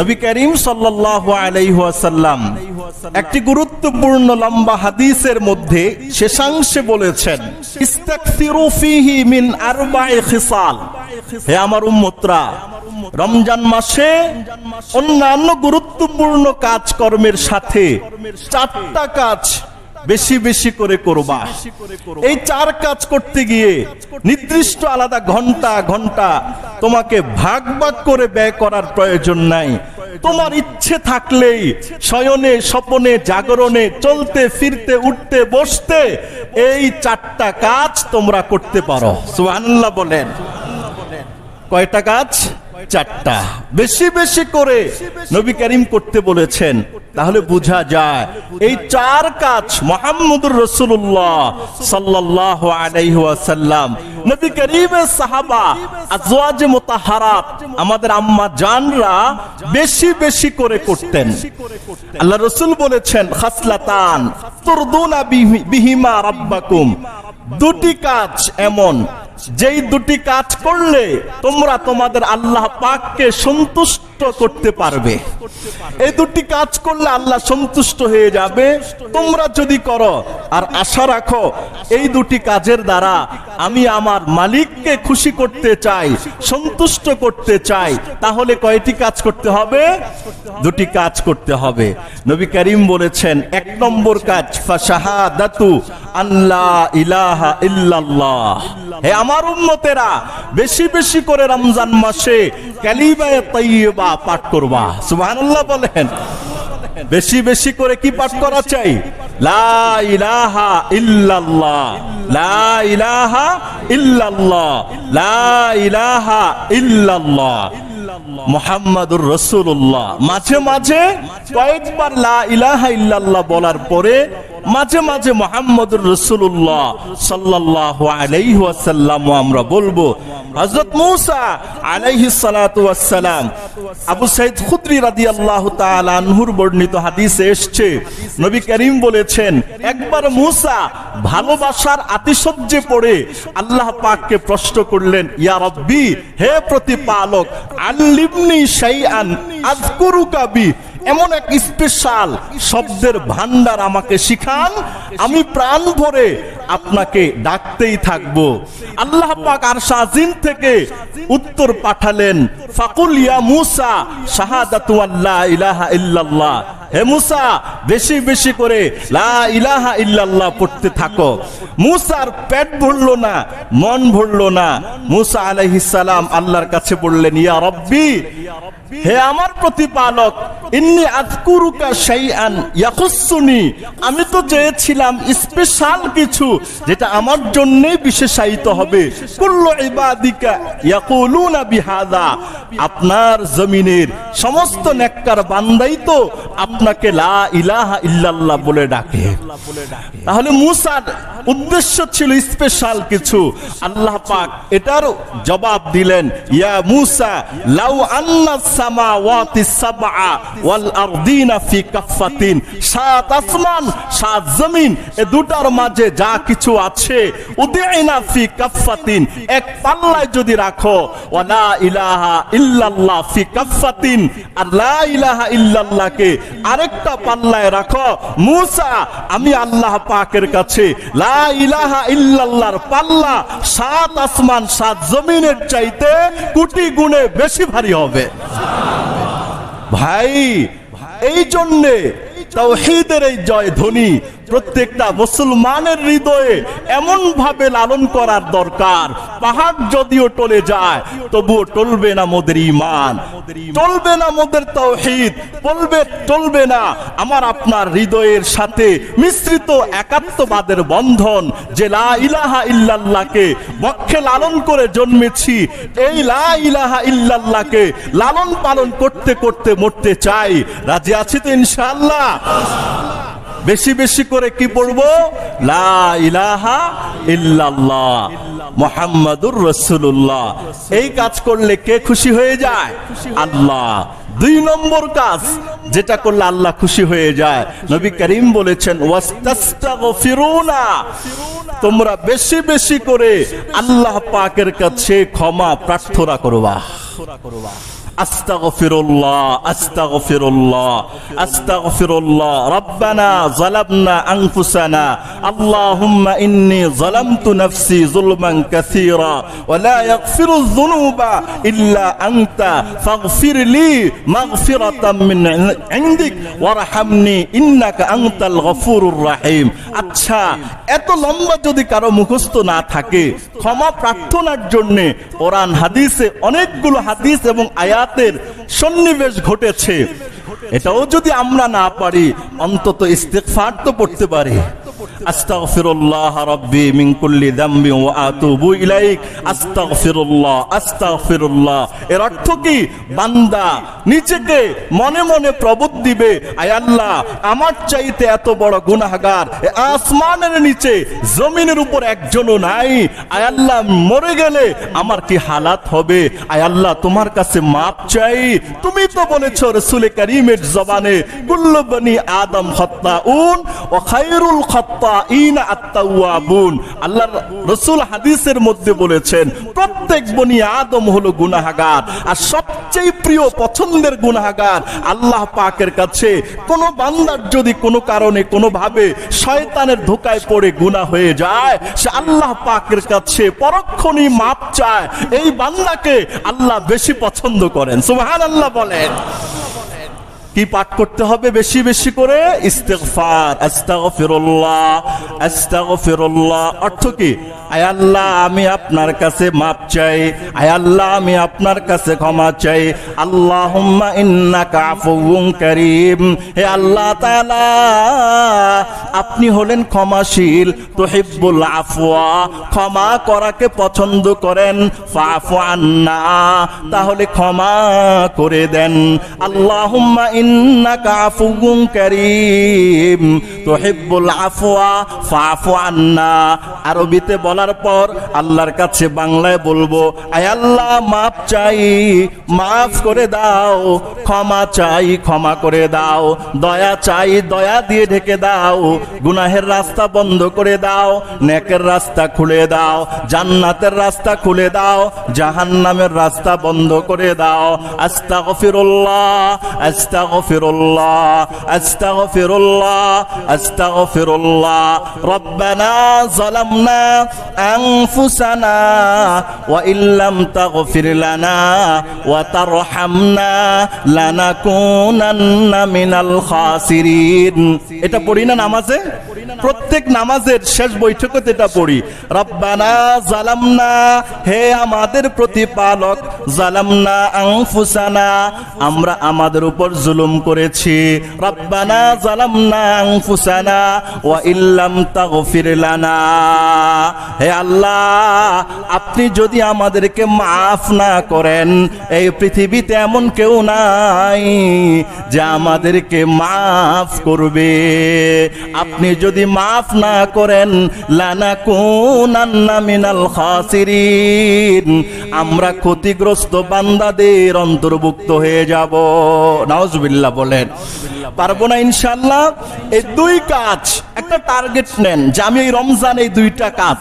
নবী করিম সাল্লাল্লাহু আলাইহি একটি গুরুত্বপূর্ণ লম্বা হাদিসের মধ্যে শেষাংশে বলেছেন মিন হে আমার উম্মতরা, রমজান মাসে অন্যান্য গুরুত্বপূর্ণ কাজকর্মের সাথে চারটা কাজ বেশি বেশি করে করবা। এই চার কাজ করতে গিয়ে নির্দিষ্ট আলাদা ঘণ্টা ঘণ্টা তোমাকে ভাগ ভাগ করে ব্যয় করার প্রয়োজন নাই। তোমার ইচ্ছে থাকলেই শয়নে স্বপনে জাগরণে চলতে ফিরতে উঠতে বসতে এই চারটা কাজ তোমরা করতে পারো। সুবহানাল্লাহ বলেন। কয়টা কাজ? চারটা। বেশি বেশি করে নবী করিম করতে বলেছেন। তাহলে বোঝা যায়, এই চার কাজ মোহাম্মদুর রসুল্লাহ সাল্লাহ আলাইহাল্লাম নবী করিমের সাহাবা, আজওয়াজে মোতাহারাত, আমাদের আম্মা জানরা বেশি বেশি করে করতেন। আল্লাহ রসুল বলেছেন, খাসলাতান তুরদুনা বিহি- বিহিমা রাব্বাকুম। দুটি কাজ এমন যেই দুটি কাজ করলে তোমরা তোমাদের আল্লাহ পাককে সন্তুষ্ট করতে পারবে। এই দুটি কাজ করলে আল্লাহ সন্তুষ্ট হয়ে যাবে। তোমরা যদি করো, আর আশা রাখো, এই দুটি কাজের দ্বারা আমি আমার মালিককে খুশি করতে চাই, সন্তুষ্ট করতে চাই, তাহলে কয়টি কাজ করতে হবে? দুটি কাজ করতে হবে। নবী করিম বলেছেন, এক নম্বর কাজ, ফাশাহাদাতু আল্লাহ ইলাহা ইল্লাল্লাহ। হে উম্মতেরা বেশি বেশি করে রমজান মাসে কালিমায়ে তাইয়্যিবা পাঠ করবা। সুবহানাল্লাহ বলেন। বেশি বেশি করে কি পাঠ করা চাই? মাঝে মাঝে কয়েকবার লা ইলাহা ইল্লাল্লাহ বলার পরে মাঝে মাঝে মোহাম্মদুর রসুল্লাহ সাল্লাহ আলাইহি আমরা বলব হজরত মূসা আলাইহি সালাতু ওয়াসসালাম আবু সাইদ খুদরি রাদিয়াল্লাহু তাআলা আনহুর বর্ণিত হাদিসে এসেছে। নবী করিম বলেছেন একবার মূসা ভালোবাসার আতিশয্যে পড়ে আল্লাহ পাককে প্রশ্ন করলেন ইয়া রব্বি হে প্রতিপালক আল্লিমনি শাইআন আযকুরুকা বি। এমন এক স্পেশাল শব্দের ভান্ডার আমাকে শিখান। আমি প্রাণ ভরে আপনাকে ডাকতেই থাকব। আল্লাহ পাক আর শাহিন থেকে উত্তর পাঠালেন, ফাকুল ইয়া মুসা, শাহাদাতু আল্লাহ ইলাহা ইল্লাল্লাহ। হে মুসা, বেশি বেশি করে লা ইলাহা ইল্লাল্লাহ পড়তে থাকো। মুসার পেট ভরলো না, মন ভরলো না। মুসা সালাম আল্লাহর কাছে বললেন, ইয়া রব্বি, হে আমার প্রতিপালক, ইন্নি আযকুরুকা শাইআন ইয়াখুসসুনি। আমি তো চেয়েছিলাম স্পেশাল কিছু যেটা আমার জন্যই বিশেষায়িত হবে। কুল্লু ইবাদিকা ইয়াকুলুনা বিহাদা। আপনার জমিনের সমস্ত নেককার বান্দাই তো আপনাকে লা ইল্লাল্লাহ বলে ডাকে। তাহলে মুসার উদ্দেশ্য ছিল স্পেশাল কিছু। আল্লাহ পাক এটার জবাব দিলেন, ইয়া মুসা, লাউ আন্না সামাওয়াতি সাবআ ওয়াল আরদিনা ফি কাফাতিন সাত আসমান, সাত জমিন, এ দুটার মাঝে যা কিছু আছে উদিনা ফি কাফাতিন এক পাল্লায় যদি রাখো ওয়ালা ইলাহা ইল্লাল্লাহ ফি কাফাতিন আর লা ইলাহা ইল্লাল্লাহকে আরেকটা পাল্লায় রাখো। মুসা, আমি আল্লাহ পাকের কাছে লা ইলাহা ইল্লাল্লাহর পাল্লা, সাত আসমান, সাত জমিনের চাইতে কোটি গুণে বেশি ভারী হবে। ভাই এই জন্যে তাওহীদের এই জয় ধ্বনি প্রত্যেকটা মুসলমানের হৃদয়ে এমন ভাবে লালন করার দরকার। পাহাড় যদিও টলে যায়, তবুও টলবে না মোদের ইমান টলবে না মোদের তাওহীদ, বলবে টলবে না। আমার আপনার হৃদয়ের সাথে মিশ্রিত একাত্মবাদের বন্ধন যে লা ইলাহা ইল্লাল্লাহকে বক্ষে লালন করে জন্মেছি, এই লা ইলাহা ইল্লাল্লাহকে লালন পালন করতে করতে মরতে চাই। রাজি আছি তো ইনশাআল্লাহ? বেশি বেশি করে কি পড়ব? লা ইলাহা মোহাম্মদুর রসুল্লাহ এই কাজ করলে কে খুশি হয়ে যায়? আল্লাহ। দুই নম্বর কাজ, যেটা করলে আল্লাহ খুশি হয়ে যায়। নবী করিম বলেছেন তোমরা বেশি বেশি করে আল্লাহ পাকের কাছে ক্ষমা প্রার্থনা করবা। আচ্ছা এত লম্বা যদি কারও মুখস্থ না থাকে, ক্ষমা প্রার্থনার জন্য কোরআন, হাদিসে অনেকগুলো হাদিস এবং আয়াতের সন্নিবেশ ঘটেছে। এটাও যদি আমরা না পারি অন্তত ইস্তেকফার তো পড়তে পারি। আস্তাগফিরুল্লাহ রাব্বি মিন কুল্লি যামবি ওয়া আতুবু ইলাইক। আস্তাগফিরুল্লাহ আস্তাগফিরুল্লাহ। এর অর্থ কি? বান্দা নিজেকে মনে মনে প্রবোধ দিবে, আয় আল্লাহ, আমার চাইতে এত বড় গুনাহগার আসমানের নিচে, জমিনের উপর একজনও নাই। আয় আল্লাহ, মরে গেলে আমার কি হালাত হবে? আয় আল্লাহ, তোমার কাছে মাপ চাই। তুমি তো বলেছ রসুল করিমের জবানে, কুল্লু বনি আদম খত্তাউন ও খায়রুল খত্তাইন আত্তাওয়াবুন। আল্লাহ রসুল হাদিসের মধ্যে বলেছেন, প্রত্যেক বনি আদম হলো গুনাহগার, আর সবচেয়ে প্রিয় পছন্দের গুনাহগার আল্লাহ পাকের কাছে। কোন বান্দার যদি কোনো কারণে কোনো ভাবে শয়তানের ধোকায় পড়ে গুনাহ হয়ে যায়, সে আল্লাহ পাকের কাছে পরক্ষণই মাপ চায়। এই বান্দাকে আল্লাহ বেশি পছন্দ করেন। সুবহান আল্লাহ বলেন। কি পাঠ করতে হবে বেশি বেশি করে? ইস্তেগফার, আস্তাগফিরুল্লাহ আস্তাগফিরুল্লাহ। অর্থ কি? আয় আল্লাহ, আমি আপনার কাছে মাপ চাই। আয় আল্লাহ, আমি আপনার কাছে ক্ষমা চাই। আল্লাহুম্মা ইন্নাকা আফুউন কারীম। হে আল্লাহ তাআলা, আপনি হলেন ক্ষমাশীল তো তুহিব্বুল আফওয়া। ক্ষমা করাকে পছন্দ করেন ফাফু আন্না। তাহলে ক্ষমা করে দেন। আল্লাহুম্মা ইন্নাকা আফুগুম কারীম। তুহিব্বুল আফওয়া ফাফু আন্না। আরবিতে বলার পর আল্লাহর কাছে বাংলায় বলব, আয় আল্লাহ মাফ চাই, মাফ করে দাও ক্ষমা চাই, ক্ষমা করে দাও। দয়া চাই, দয়া দিয়ে ঢেকে দাও। গুনাহের রাস্তা বন্ধ করে দাও। নেকের রাস্তা খুলে দাও। জান্নাতের রাস্তা খুলে দাও। জাহান্নামের রাস্তা বন্ধ করে দাও। আস্তাগফিরুল্লাহ আস্তাগফিরুল্লাহ আস্তাগফিরুল্লাহ আস্তাগফিরুল্লাহ। রব্বানা যালামনা আনফুসানা ওয়া ইল্লাম তাগফির লানা ওয়া তারহামনা এটা পড়ি না নামাজে? প্রত্যেক নামাজের শেষ বৈঠকতে এটা পড়ি। রব্বানা জালামনা, হে আমাদের প্রতিপালক, জালামনা আনফুসানা আমরা আমাদের উপর জুলুম করেছি। রব্বানা জালামনা আনফুসানা ওয়া ইল্লাম তাগফির লানা। হে আল্লাহ, আপনি যদি আমাদেরকে মাফ না করেন, এই পৃথিবীতে এমন কেউ নাই, যে আমাদেরকে মাফ করবে। আপনি যদি মাফ না করেন লানা কুনান্না মিনাল খাসিরিন, আমরা ক্ষতিগ্রস্ত বান্দাদের অন্তর্ভুক্ত হয়ে যাব। নাউজুবিল্লাহ বলেন। পারব না ইনশাল্লাহ এই দুই কাজ, একটা টার্গেট নেন যে আমি এই রমজান এই দুইটা কাজ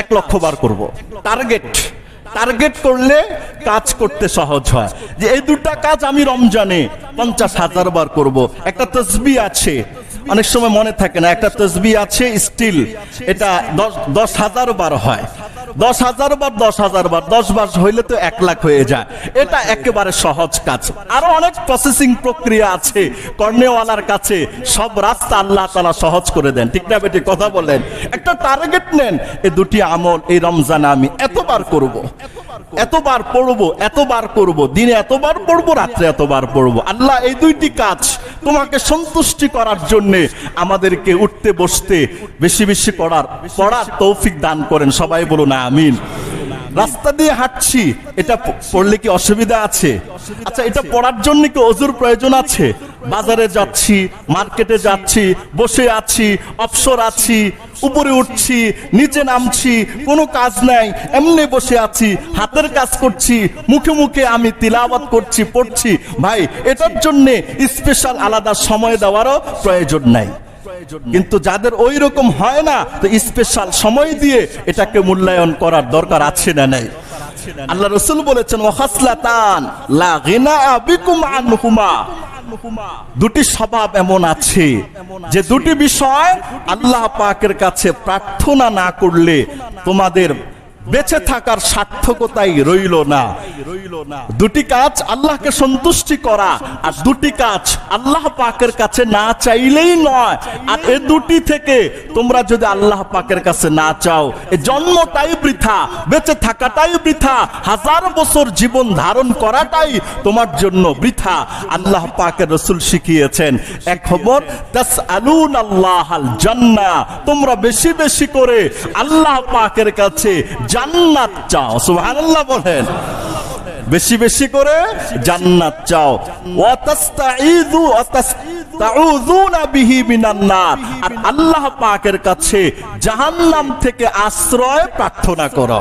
এক লক্ষ বার করব। টার্গেট। টার্গেট করলে কাজ করতে সহজ হয়। যে এই দুটা কাজ আমি রমজানে পঞ্চাশ হাজার বার করব। একটা তসবি আছে, অনেক সময় মনে থাকে না, একটা তসবি আছে স্টিল এটা দশ দশ হাজার বার হয়। দশ হাজার বার, দশ হাজার বার, দশ বার হইলে তো এক লাখ হয়ে যায়। এটা একেবারে সহজ কাজ। আরও অনেক প্রসেসিং প্রক্রিয়া আছে কর্নেওয়ালার কাছে। সব রাস্তা আল্লাহ তালা সহজ করে দেন। ঠিক না বেটি? কথা বলেন। একটা টার্গেট নেন। এই দুটি আমল, এই রমজান আমি এতবার করব। এতবার পড়ব, এতবার করব দিনে এতবার পড়ব, রাত্রে এতবার পড়ব। আল্লাহ, এই দুইটি কাজ তোমাকে সন্তুষ্টি করার জন্য আমাদেরকে উঠতে, বসতে, বেশি বেশি করার, পড়ার তৌফিক দান করেন। সবাই বলুন, আমিন। রাস্তা দিয়ে হাঁটছি, এটা পড়লে কি অসুবিধা আছে? আচ্ছা এটা পড়ার জন্য কি অজুর প্রয়োজন আছে? বাজারে যাচ্ছি মার্কেটে যাচ্ছি, বসে আছি, অবসর আছি, উপরে উঠছি, নিচে নামছি, কোনো কাজ নাই, এমনি বসে আছি, হাতের কাজ করছি, মুখে মুখে আমি তিলাওয়াত করছি, পড়ছি। ভাই, এটার জন্য স্পেশাল আলাদা সময় দেওয়ারও প্রয়োজন নাই। কিন্তু যাদের ওই রকম হয় না, তো স্পেশাল সময় দিয়ে এটাকে মূল্যায়ন করার দরকার আছে না নাই। আল্লাহ রসুল বলেছেন, ওয়াখাসলাতান লা গিনা দুটি স্বভাব এমন আছে যে দুটি বিষয় আল্লাহ পাকের কাছে প্রার্থনা না করলে তোমাদের বেঁচে থাকার সার্থকতাই রইল না। দুটি কাজ আল্লাহকে সন্তুষ্টি করা আর দুটি কাজ আল্লাহ পাকের কাছে না চাইলেই নয়। আর এ দুটি থেকে তোমরা যদি আল্লাহ পাকের কাছে না চাও, এ জন্মটাই বৃথা, বেঁচে থাকাটাই বৃথা, হাজার বছর জীবন ধারণ করাটাই তোমার জন্য বৃথা। আল্লাহ পাকের রসুল শিখিয়েছেন, এক খবর আলুন আল্লাহ জান্না তোমরা বেশি বেশি করে আল্লাহ পাকের কাছে জান্নাত চাও, সুবহানাল্লাহ বলেন। বেশি বেশি করে জান্নাত চাও। ওয়াতাস্তাঈযু, ওয়াতাস্তাউযুনা বিহি মিনান আর আল্লাহ পাকের কাছে জাহান্নাম থেকে আশ্রয় প্রার্থনা করো।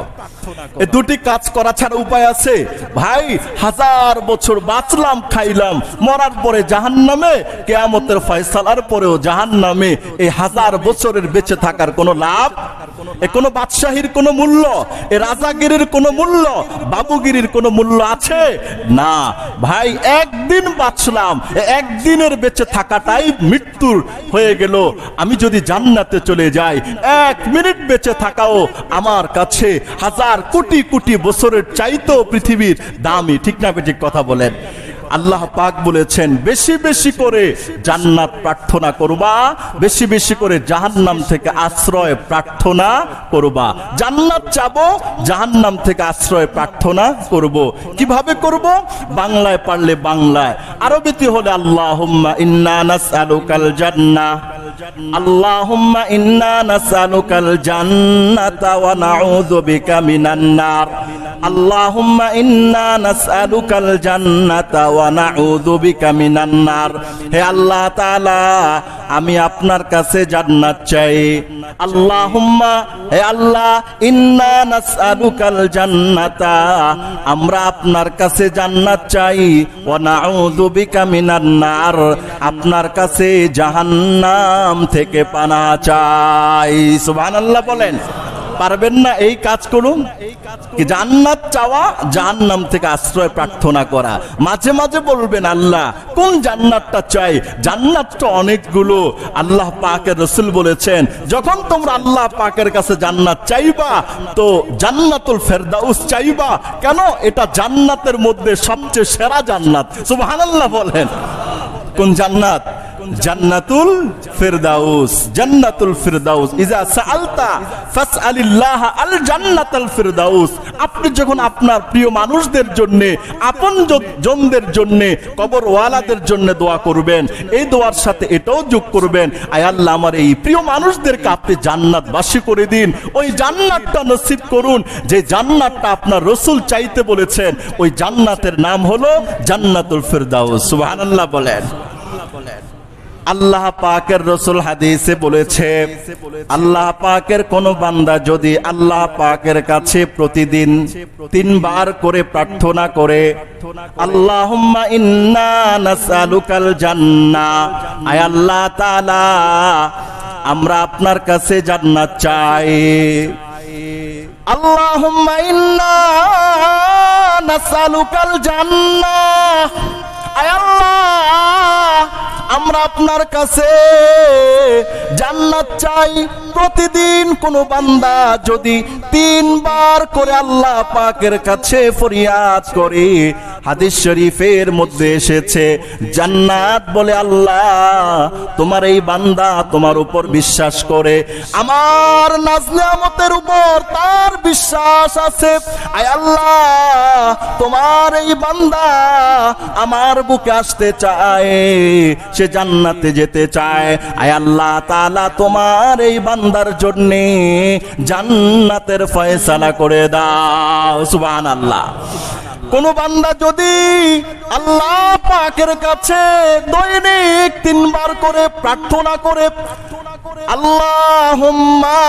দুটি কাজ করা ছাড়া উপায় আছে। ভাই, হাজার বছর বাঁচলাম, খাইলাম, মরার পরে জাহান্নামে, কেয়ামতের ফয়সালার পরেও জাহান্নামে। এই হাজার বছরের বেঁচে থাকার কোনো লাভ? বাদশাহীর মূল্য? এ রাজাগিরির মূল্য? বাবুগিরির কোনো মূল্য আছে? না। ভাই, একদিন বাঁচলাম একদিনের বেঁচে থাকাটাই মৃত্যুর হয়ে গেল। আমি যদি জান্নাতে চলে যাই, এক মিনিট বেঁচে থাকাও আমার কাছে হাজার কোটি কোটি বছরের চাইতেও পৃথিবীর দামি ঠিক না ঠিক কথা বলেন। আল্লাহ পাক বলেছেন, বেশি বেশি করে জান্নাত প্রার্থনা করবা, বেশি বেশি করে জাহান্নাম থেকে আশ্রয় প্রার্থনা করবা। জান্নাত চাবো, জাহান্নাম থেকে আশ্রয় প্রার্থনা করব। কীভাবে করব? বাংলায় পারলে বাংলায়। আরবিতে হলে আল্লাহ ইন্না নাসআলুকাল আল্লাহুম্মা ইন্না নাসআলুকাল জান্নাতা ওয়া নাউযু বিকা মিনান নার। আল্লাহুম্মা ইন্না নাসআলুকাল জান্নাতা ওয়া নাউযু বিকা মিনান নার। হে আল্লাহ তাআলা, আমি আপনার কাছে জান্নাত চাই। আল্লাহুম্মা, হে আল্লাহ, ইন্না নাসআলুকাল জান্নাতা, আমরা আপনার কাছে জান্নাত চাই। ওয়া নাউযু বিকা মিনান নার, আপনার কাছে জাহান্নাম থেকে পানা চাই। সুবহানাল্লাহ বলেন। পারবেন না এই কাজ করুন। জান্নাত চাওয়া, জাহান্নাম থেকে আশ্রয় প্রার্থনা করা। মাঝে মাঝে বলবেন, আল্লাহ, কোন জান্নাতটা চাই? জান্নাতটা অনেকগুলো। আল্লাহ পাকের রসুল বলেছেন, যখন তোমরা আল্লাহ পাকের কাছে জান্নাত চাইবা, তো জান্নাতুল ফেরদাউস চাইবা। কেন? এটা জান্নাতের মধ্যে সবচেয়ে সেরা জান্নাত। সুবহানাল্লাহ বলেন। কোন জান্নাত? জান্নাতুল ফিরদাউস জান্নাতুল ফিরদাউস। ইজা সাআলতা, ফাসআলিল্লাহ আল জান্নাতুল ফিরদাউস। আপনি যখন আপনার প্রিয় মানুষদের জন্য, আপন জনদের জন্য, কবরওয়ালাদের জন্য দোয়া করবেন, এই দোয়ার সাথে এটাও যোগ করবেন, আয় আল্লাহ, আমার এই প্রিয় মানুষদেরকে আপনি জান্নাতবাসী করে দিন। ওই জান্নাতটা নসিব করুন। যে জান্নাতটা আপনার রসুল চাইতে বলেছেন, ওই জান্নাতের নাম হলো জান্নাতুল ফিরদাউস। সুবহানাল্লাহ বলেন। আল্লাহ পাকের রসুল হাদিসে বলেছে, আল্লাহ পাকের কোন বান্দা যদি আল্লাহ পাকের কাছে প্রতিদিন তিনবার করে প্রার্থনা করে, আল্লাহুম্মা ইন্না নাসআলুকাল জান্নাহ আয় আল্লাহ তাআলা, আমরা আপনার কাছে জান্নাত চাই। আল্লাহুম্মা ইন্না নাসআলুকাল জান্নাহ আয় আল্লাহ আমরা আপনার কাছে জান্নাত চাই। প্রতিদিন কোন বান্দা যদি তিনবার করে আল্লাহ পাকের কাছে ফরিয়াদ করে হাদিস শরীফের মধ্যে এসেছে, জান্নাত বলে আল্লাহ, তোমার এই বান্দা তোমার উপর বিশ্বাস করে। আমার নাজলামতের উপর তার বিশ্বাস আছে। আয় আল্লাহ, তোমার এই বান্দা আমার বুকে আসতে চায়, সে জান্নাতে যেতে চায়। আয় আল্লাহ তাআলা তোমার এই বান্দার জন্য জান্নাতের ফয়সালা করে দাও, সুবহানাল্লাহ। কোন বান্দা যদি আল্লাহ পাকের কাছে দৈনিক তিনবার করে প্রার্থনা করে আল্লাহুম্মা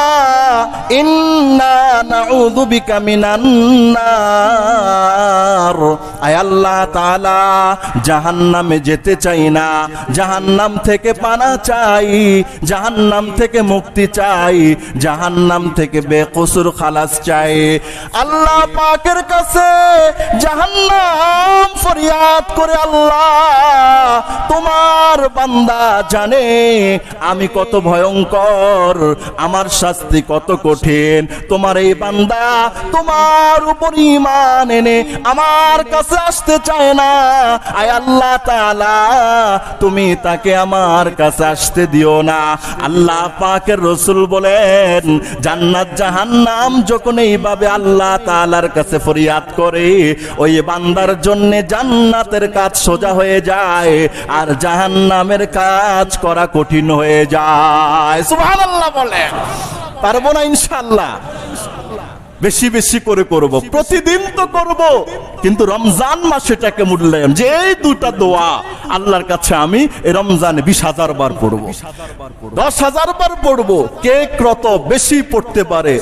ইন্না নাউযু বিকা মিনান জাহান্নামে যেতে চাই না। জাহান্নাম থেকে পানা চাই, জাহান্নাম থেকে মুক্তি চাই, জাহান্নাম থেকে বেকসুর খালাস চাই। আল্লাহ পাকের কাছে জাহান্নাম ফরিয়াদ করে আল্লাহ, তোমার বান্দা জানে আমি কত ভয়ঙ্কর আমার শাস্তি কত কঠিন? তোমার এই বান্দা তোমার উপর ইমান এনে আমার কাছে আসতে চায় না। আয় আল্লাহ তাআলা, তুমি তাকে আমার কাছে আসতে দিও না। আল্লাহ পাকের রসুল বলেন, জান্নাত জাহান্নাম যখন এইভাবে আল্লাহ তালার কাছে ফরিয়াদ করে, ওই বান্দার জন্য জান্নাতের কাজ সোজা হয়ে যায় আর জাহান্নামের কাজ করা কঠিন হয়ে যায়। সুবহানাল্লাহ বলেন। পারব না ইনশাআল্লাহ। বেশি বেশি করে করব। প্রতিদিন তো করব। কিন্তু রমজান মাসেটাকে মূল্যায়ন যে এই দুটা দোয়া আল্লাহর কাছে আমি এই রমজানে বিশ হাজার বার পড়ব। দশ হাজার বার পড়ব। কে কত বেশি পড়তে পারে?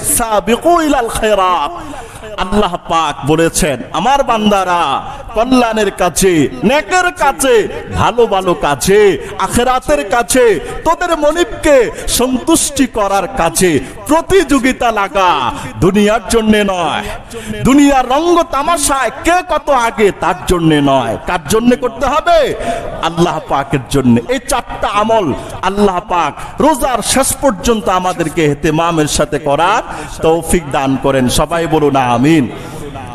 আল্লাহ পাক বলেছেন আমার বান্দারা কল্যাণের কাছে নেকের কাছে ভালো ভালো কাছে আখেরাতের কাছে তোদের মনিবকে সন্তুষ্টি করার কাছে প্রতিযোগিতা লাগা। দুনিয়ার জন্য নয়। দুনিয়ার রঙ্গ তামাশায় কে কত আগে, তার জন্যে নয়। কার জন্যে করতে হবে? আল্লাহ পাকের জন্য। এই চারটা আমল আল্লাহ পাক রোজার শেষ পর্যন্ত আমাদেরকে হেতে মামের সাথে করার তৌফিক দান করেন। সবাই বলুন, আমিন।